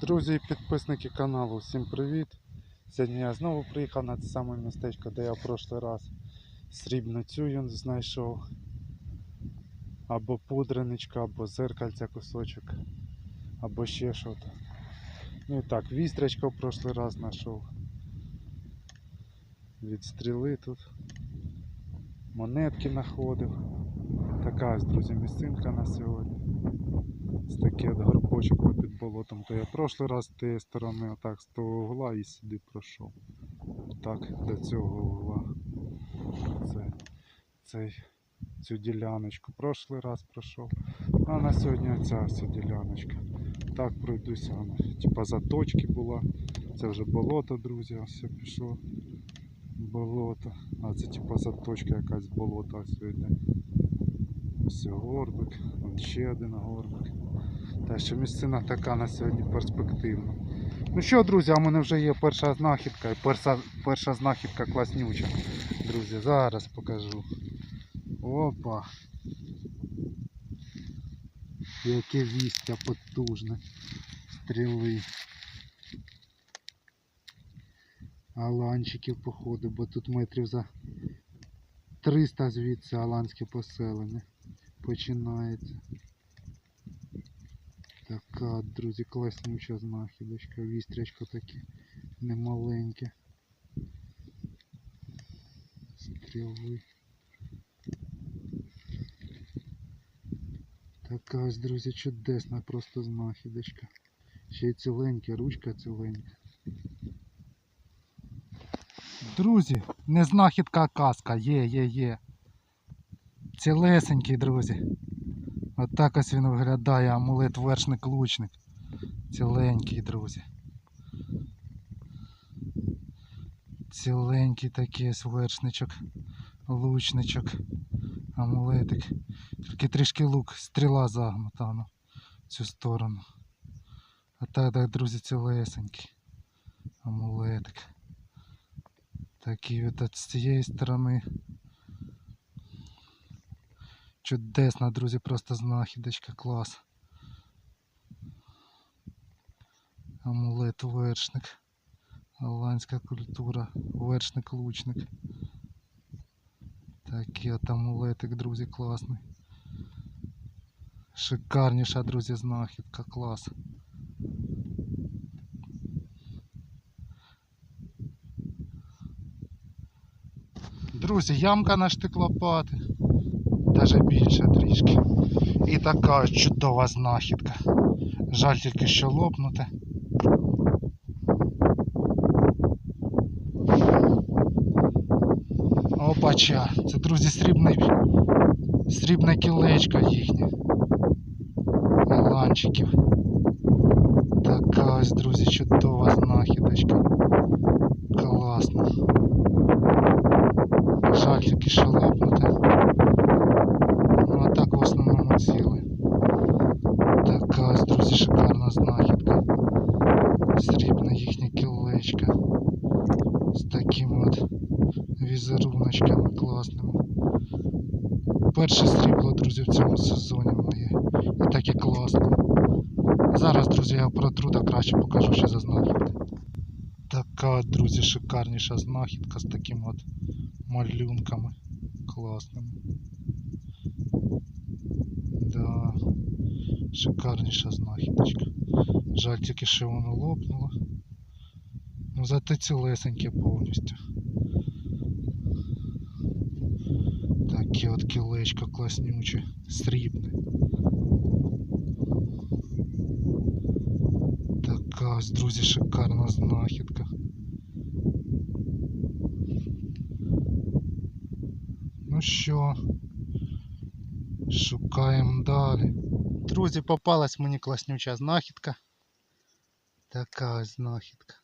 Друзі і підписники каналу, всім привіт! Сьогодні я знову приїхав на це саме містечко, де я в прошлий раз срібну цю знайшов. Або пудреничка, або зеркальця кусочок, або ще щось. Ну і так, вістрячка в прошлий раз знайшов. Від стріли тут. Монетки знаходив. Така ось, друзі, місцинка на сьогодні. Ось такий от горбочок попід болотом. То я прошлий раз з тієї сторони, отак з того угла і сюди пройшов. Так, до цього угла. Це, цей, цю діляночку. Прошлий раз пройшов. А на сьогодні оця ось діляночка. Так пройдуся. Типа заточки була. Це вже болото, друзі, все пішло. Болото. А це типа заточка якась болота сьогодні. Ось горбик, ще один горбик. Та що місцина така на сьогодні перспективна. Ну що, друзі, а в мене вже є перша знахідка і перша, перша знахідка класнюча. Друзі, зараз покажу. Опа. Яке вістя потужне. Стріли. Аланчиків походу, бо тут метрів за 300 звідси аланське поселення починається. Така, друзі, класнюча знахідочка, вістрячко таке немаленьке. Стріли. Така ось, друзі, чудесна просто знахідочка. Ще й ціленька, ручка ціленька. Друзі, не знахідка, а казка. Є, є, є. Цілесенький, друзі. Отак ось він виглядає амулет вершник лучник. Ціленький, друзі. Ціленький такий ось вершничок, лучничок, амулетик. Тільки трішки лук, стріла загнута ну, в цю сторону. А так, так, друзі, цілесенький. Амулетик. Такий от з цієї сторони. Чудесна, друзі, просто знахідочка, клас. Амулет вершник. Голландська культура. Вершник лучник. Такий от амулетик, друзі, класний. Шикарніша, друзі, знахідка, клас. Друзі, ямка на штик лопати. Даже більше трішки. І така чудова знахідка. Жаль тільки що лопнути. Опача, це, друзі, срібний, срібне кілечко їхнє. Меланчиків. Така ось, друзі, чудова знахідочка. Класно. Жаль тільки що лопнути. Ну а так в основному ціле. Така ось, друзі, шикарна знахідка. Срібне їхнє кілечко. З такими от візеруночками класними. Перше срібло, друзі, в цьому сезоні моє. І таке класне. Зараз, друзі, я протру та краще покажу, що за знахідка. Така, от, друзі, шикарніша знахідка з такими от малюнками класними. Да, шикарніша знахідочка. Жаль тільки, що воно лопнуло. Ну зате цілесеньке повністю. Таке от кілечко класнюче, срібне. Така ось, друзі, шикарна знахідка. Ну що, шукаємо далі. Друзі, попалась мені класнюча знахідка. Така ось знахідка.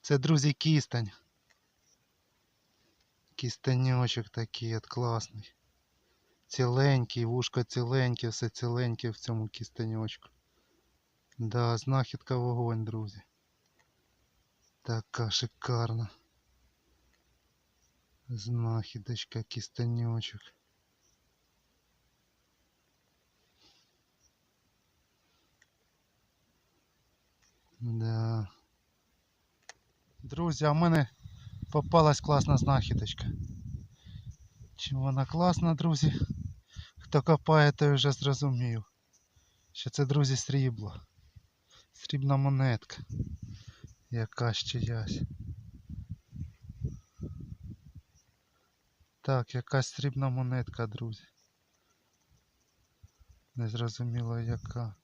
Це, друзі, кістань. Кістаньочок такий от класний. Ціленький, вушко ціленьке, все ціленьке в цьому кістаньочку. Да, знахідка вогонь, друзі. Така шикарна. Знахідочка, кистаньочок. Да. Друзі, а в мене попалась класна знахідочка. Чим вона класна, друзі? Хто копає, той вже зрозумів. Що це, друзі, срібло. Срібна монетка. Яка ще. Так, якась срібна монетка, друзі. Незрозуміло яка.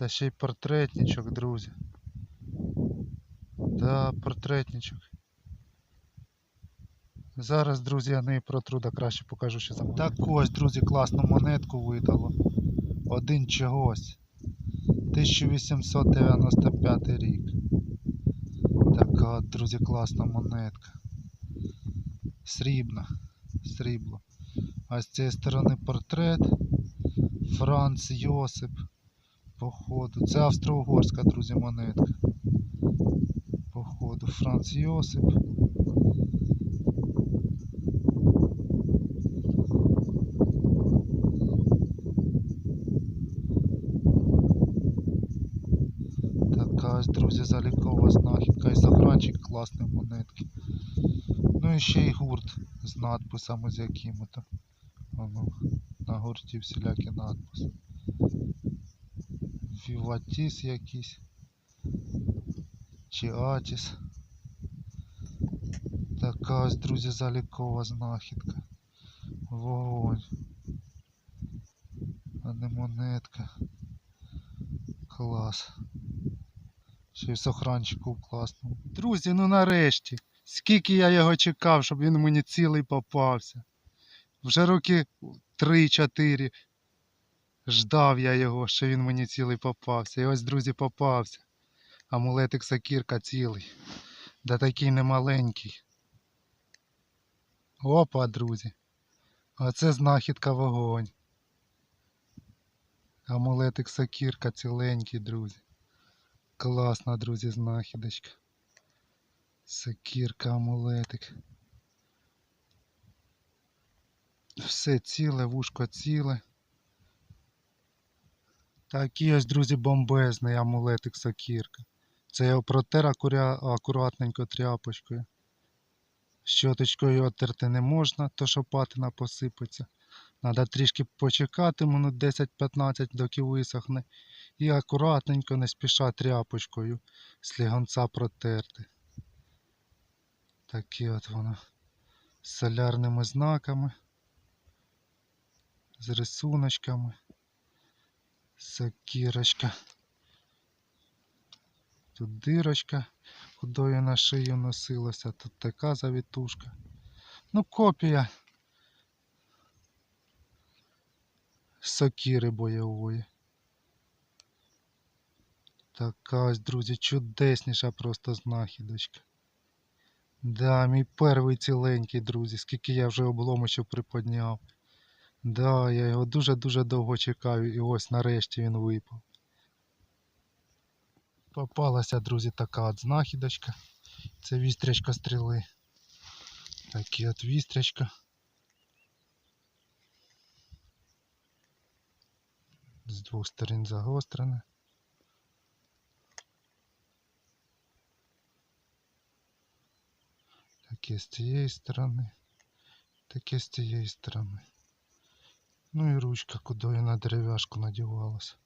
Та ще й портретничок, друзі. Да, портретничок. Зараз, друзі, я неї протру, да краще покажу, що за монетка. Так ось, друзі, класну монетку видало. Один чогось. 1895 рік. Така, друзі, класна монетка. Срібна. Срібло. А з цієї сторони портрет. Франц Йосип. Походу. Це австро-угорська, друзі, монетка. Походу, Франц Йосип. Така друзі, залікова знахідка і сохранчик класної монетки. Ну і ще й гурт з надписами з якими-то. На гурті всілякі надписи. Віватіс якийсь. Чи Атіс. Така ось, друзі, залікова знахідка. Вогонь. А не монетка. Клас. Ще й в сохранчику класному. Друзі, ну нарешті. Скільки я його чекав, щоб він мені цілий попався. Вже роки 3-4 ждав я його, що він мені цілий попався. І ось, друзі, попався. Амулетик сакірка цілий. Да такий немаленький. Опа, друзі. Оце знахідка вогонь. Амулетик сакірка ціленький, друзі. Класна, друзі, знахідочка. Сакірка, амулетик. Все ціле, вушко ціле. Такий ось, друзі, бомбезний амулетик сокірка. Це я протер акуратненько тряпочкою. Щоточкою його терти не можна, то що патина посипеться. Треба трішки почекати минут 10-15, доки висохне. І акуратненько, не спіша тряпочкою слігонця протерти. Такі от воно. З солярними знаками. З рисуночками. Сокирочка. Тут дирочка, кудою на шию носилася, тут така завітушка. Ну, копія сокири бойової. Така ось, друзі, чудесніша просто знахідочка. Да, мій перший ціленький, друзі, скільки я вже обломочів приподняв. Да, я його дуже-дуже довго чекав і ось нарешті він випав. Попалася, друзі, така от знахідочка. Це вістрячка стріли. Такі от вістрячка. З двох сторін загострене. Таке з цієї сторони, таке з цієї сторони. Ну і ручка, куди на дерев'яшку надівалася.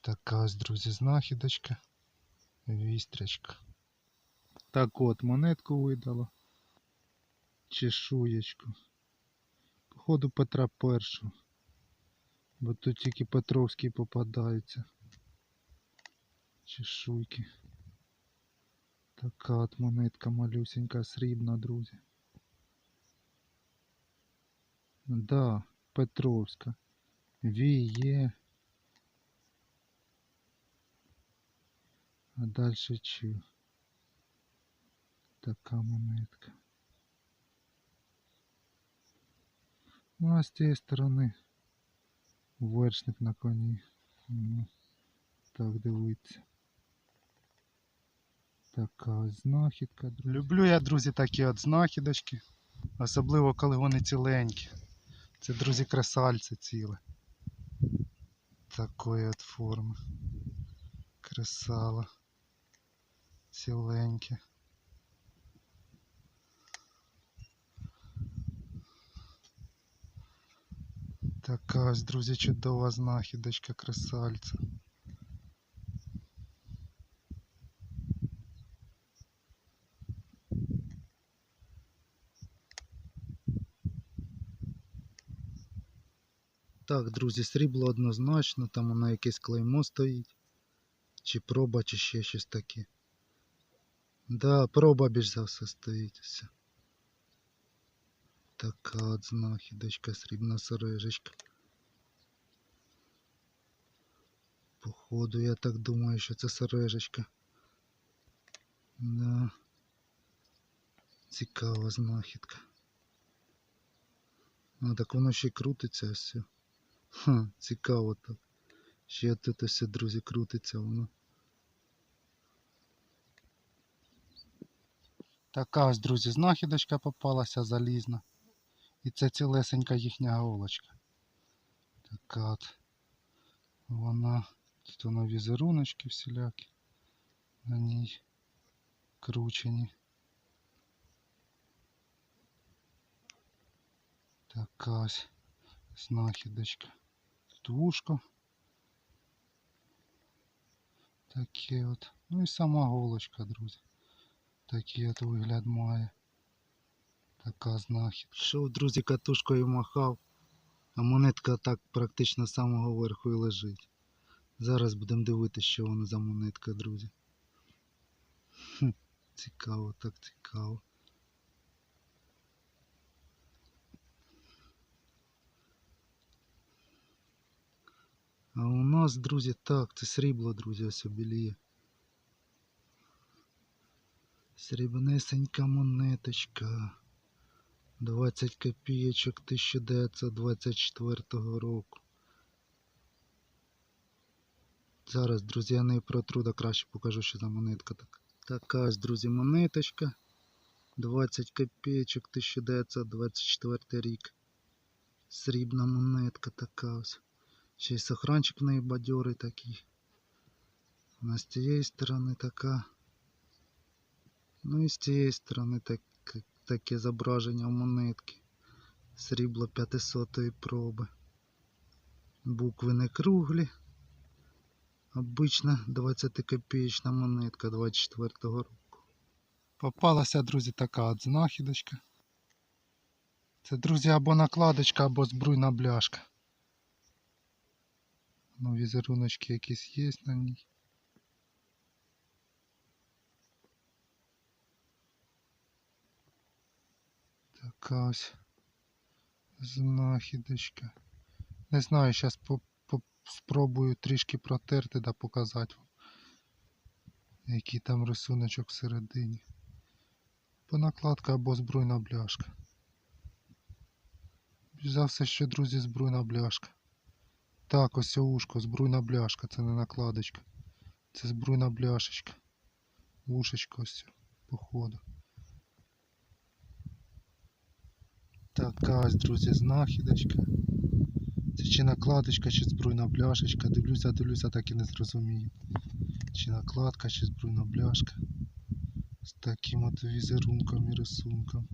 Така ось, друзі, знахідочка. Вістрячка. Так от, монетку видало. Чешуєчку. Походу Петра Першого. Бо тут тільки Петровські попадаються. Чешуйки. Така от монетка малюсенька, срібна, друзі. Да, Петровська. Віє. А далі чи? Така монетка. Ну а з цієї сторони вершник на коні. Ну, так дивиться. Така ось знахідка. друзі. Люблю я, друзі, такі от знахідочки. Особливо, коли вони ціленькі. Це, друзі, красальце ціле. Такої от форми. Кресало. Ціленьке. Така ось, друзі, чудова знахідочка кресальця. Так, друзі, срібло однозначно, там воно якесь клеймо стоїть. Чи проба, чи ще щось таке. Да, проба більш за все стоїть. Все. Така от знахідочка, срібна сережечка. Походу, я так думаю, що це сережечка. Да. Цікава знахідка. Ну так воно ще й крутиться все. Ха, цікаво так. Ще тут все, друзі, крутиться воно. Така ось, друзі, знахідочка попалася залізна. І це цілесенька їхня голочка. Така от. Вона. Тут воно візеруночки всілякі. На ній кручені. Така ось знахідочка. Тут вушко. Таке от. Ну і сама голочка, друзі. Такий от вигляд має. Така знахідка. Шов, друзі, катушкою махав, а монетка так практично з самого верху і лежить. Зараз будемо дивитися, що воно за монетка, друзі. Хм, цікаво, так цікаво. А у нас, друзі, так, це срібло, друзі, ось обіліє. Срібнесенька монеточка. 20 копійочок 1924 року. Зараз, друзі, я не протру, да краще покажу, що за монетка така. Така ось, друзі, монеточка. 20 копійочок 1924 рік. Срібна монетка така ось. Ще й сохранчик в неї бадьорий такий. Вона з цієї сторони така. Ну і з цієї сторони так, таке зображення монетки. Срібло 500 проби. Букви не круглі. Обична 20 копеечна монетка 24-го року. Попалася, друзі, така от знахідочка. Це, друзі, або накладочка, або збруйна бляшка. Ну, візеруночки якісь є на ній. Така ось знахідочка. Не знаю, зараз спробую трішки протерти да показати вам, який там рисуночок всередині. Бо накладка або збруйна бляшка. За все, що, друзі, збруйна бляшка. Так, ось ушко, збруйна бляшка, це не накладочка. Це збруйна бляшечка. Ушечко ось, походу. Така друзі, знахідочка. Це чи накладочка, чи збруйна бляшечка. Дивлюся, дивлюся, так і не зрозумію. Чи накладка, чи збруйна бляшка. З таким от візерунком і рисунком.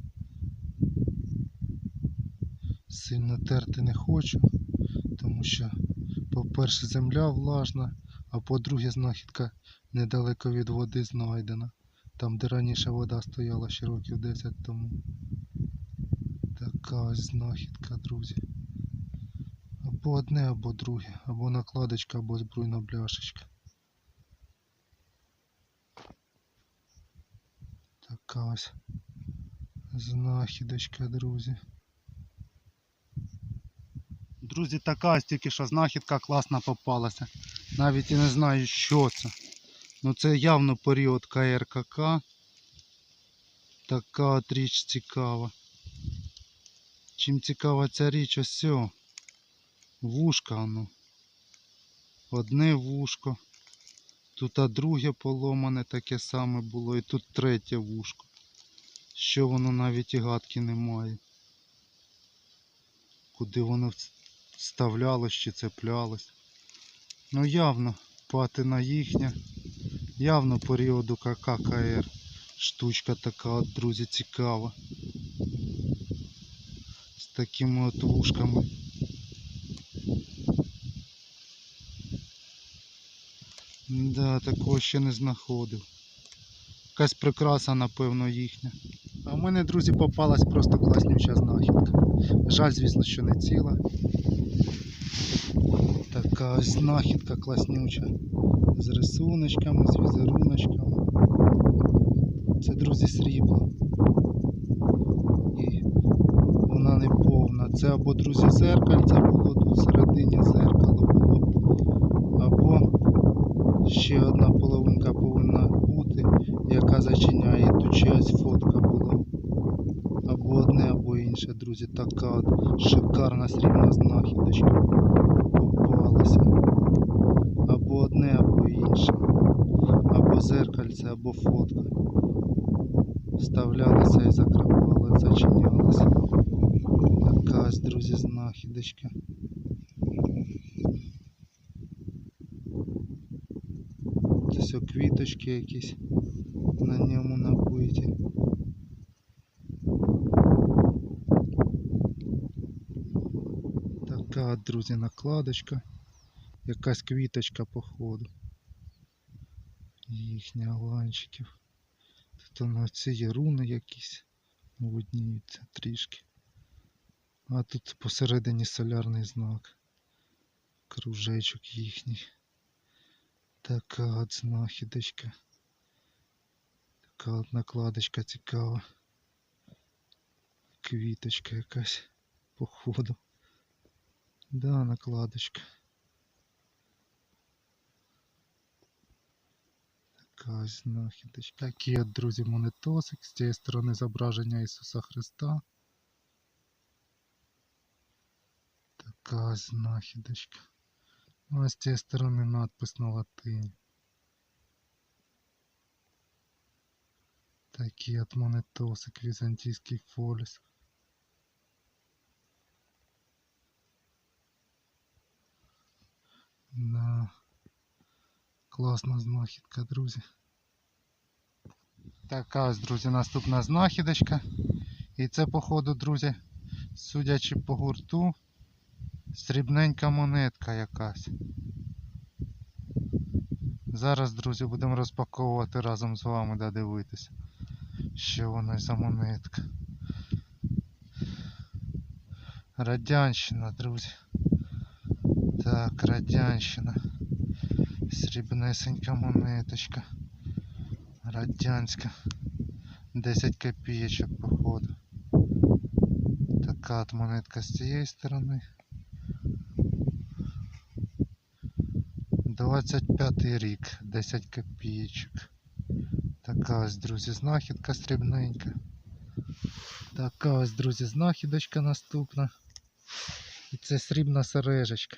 Сильно терти не хочу, тому що, по-перше, земля влажна, а по-друге, знахідка недалеко від води знайдена. Там, де раніше вода стояла ще років 10 тому. Така ось знахідка, друзі. Або одне, або друге, або накладочка, або збруйна бляшечка. Така ось знахідочка, друзі. Друзі, така тільки що знахідка класна попалася. Навіть і не знаю, що це. Ну це явно період КРКК. Така от річ цікава. Чим цікава ця річ, ось цього. Вушка воно. Одне вушко. Тут а друге поломане таке саме було, і тут третє вушко. Що воно навіть і гадки не має. Куди воно вставлялось чи цеплялось. Ну явно патина їхня. Явно періоду КККР. Штучка така друзі, цікава. З такими от вушками. Да, такого ще не знаходив. Якась прикраса, напевно, їхня. А в мене, друзі, попалась просто класнюча знахідка. Жаль, звісно, що не ціла. Така ось знахідка класнюча. З рисуночками, з візеруночками. Це, друзі, срібло. І вона не повна. Це або, друзі, зеркальце було тут всередині зеркало було. Або ще одна половинка повинна бути, яка зачиняє. Тут ще ось фотка була. Або одне, інше, друзі. Така от шикарна срібна знахідочка попалася. Або одне, або інше. Або зеркальце, або фотка. Вставлялися і закривали, зачинялися. Така ось, друзі, знахідочка. Ось квіточки якісь на ньому набиті. Друзі, накладочка. Якась квіточка походу. Їхня аланчиків. Тут на ці є руни якісь видніються трішки. А тут посередині солярний знак. Кружечок їхній. Така от знахідочка. Така от накладочка цікава. Квіточка якась походу. Да, накладочка. Така знахідочка. Такі друзі, монетосик. З цієї сторони зображення Ісуса Христа. Така знахідочка. Ну, а з цієї сторони надпис на латині. Такий от монетосик, візантійський фоліс. Да. Класна знахідка, друзі. Така ось, друзі, наступна знахідочка. І це, походу, друзі, судячи по гурту, срібненька монетка якась. Зараз, друзі, будемо розпаковувати разом з вами да дивитися, що воно за монетка. Радянщина, друзі. Так, радянщина. Срібнесенька монеточка. Радянська. 10 копійочок, походу. Така от монетка з цієї сторони. 25 рік, 10 копійочок. Така ось, друзі, знахідка срібненька. Така ось, друзі, знахідочка наступна. І це срібна сережечка.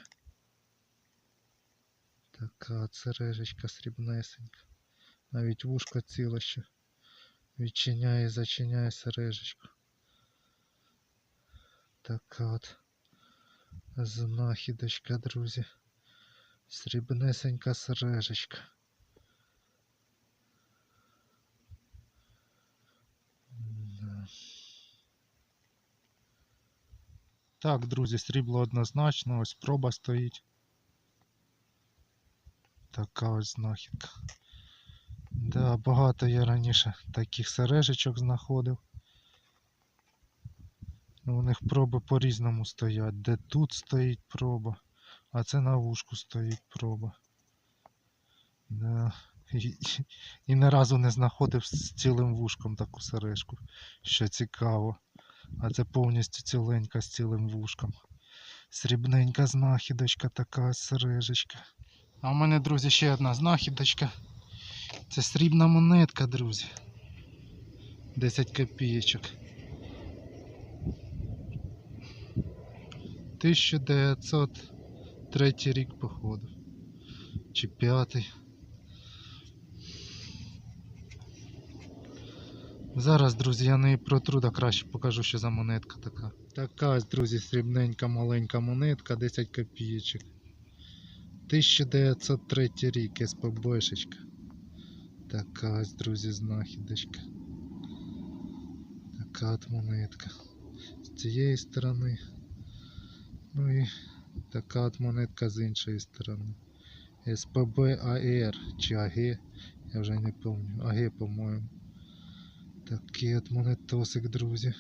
Така от сережечка срібнесенька. Навіть вушко ціле ще відчиняє і зачиняє сережечку. Така от знахідочка, друзі. Срібнесенька сережечка. Да. Так, друзі, срібло однозначно, ось проба стоїть. Така ось знахідка. Да, багато я раніше таких сережечок знаходив. Ну, У них проби по-різному стоять. Де тут стоїть проба, а це на вушку стоїть проба. Да. І, і ні разу не знаходив з цілим вушком таку сережку, що цікаво. А це повністю ціленька з цілим вушком. Срібненька знахідочка така сережечка. А в мене, друзі, ще одна знахідочка. Це срібна монетка, друзі. 10 копійочок. 1903 рік походу. Чи п'ятий. Зараз, друзі, я не протру, да краще покажу, що за монетка така. Така друзі, срібненька маленька монетка, 10 копійочок. 1903 рік, СПБшечка. Така ось, друзі, знахідочка. Така от монетка. З цієї сторони. Ну і така от монетка з іншої сторони. СПБ АР чи АГ, я вже не пам'ятаю. АГ, по-моєму. Такий от монетосик, друзі.